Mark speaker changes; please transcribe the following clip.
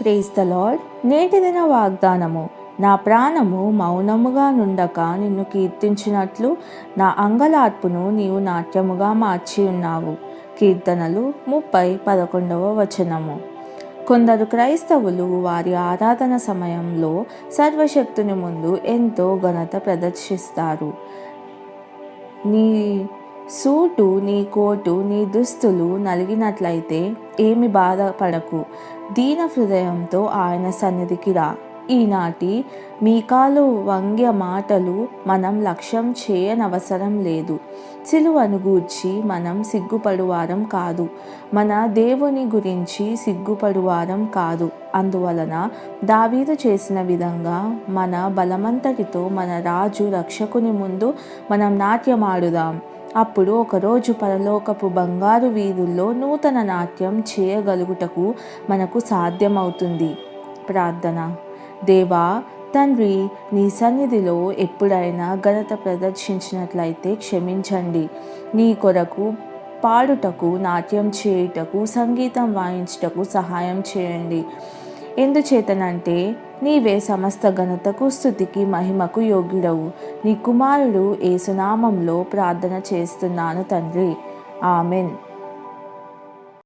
Speaker 1: Praise the lord నేటి దిన వాగ్దానము. నా ప్రాణము మౌనముగా నుండక నిన్ను కీర్తించినట్లు నా అంగలార్పును నీవు నాట్యముగా మార్చి ఉన్నావు. కీర్తనలు ముప్పై పదకొండవ వచనము. కొందరు క్రైస్తవులు వారి ఆరాధన సమయంలో సర్వశక్తుని ముందు ఎంతో ఘనత ప్రదర్శిస్తారు. నీ సూటు నీ కోటు నీ దుస్తులు నలిగినట్లయితే ఏమి బాధపడకు. దీన హృదయంతో ఆయన సన్నిధికి రా. ఈనాటి మీకాలు వంగ్య మాటలు మనం లక్ష్యం చేయనవసరం లేదు. సిలువను గూర్చి మనం సిగ్గుపడువారం కాదు. మన దేవుని గురించి సిగ్గుపడువారం కాదు. అందువలన దావీదు చేసిన విధంగా మన బలమంతటితో మన రాజు రక్షకుని ముందు మనం నాట్యమాడుదాం. అప్పుడు ఒకరోజు పరలోకపు బంగారు వీధుల్లో నూతన నాట్యం చేయగలుగుటకు మనకు సాధ్యమవుతుంది. ప్రార్థన. దేవా తండ్రి నీ సన్నిధిలో ఎప్పుడైనా ఘనత ప్రదర్శించినట్లయితే క్షమించండి. నీ కొరకు పాడుటకు నాట్యం చేయుటకు సంగీతం వాయించుటకు సహాయం చేయండి. ఎందుచేతనంటే నీవే సమస్త ఘనతకు స్థుతికి మహిమకు యోగ్యుడవు. నీ కుమారుడు ఏసునామంలో ప్రార్థన చేస్తున్నాను తండ్రి. ఆమెన్.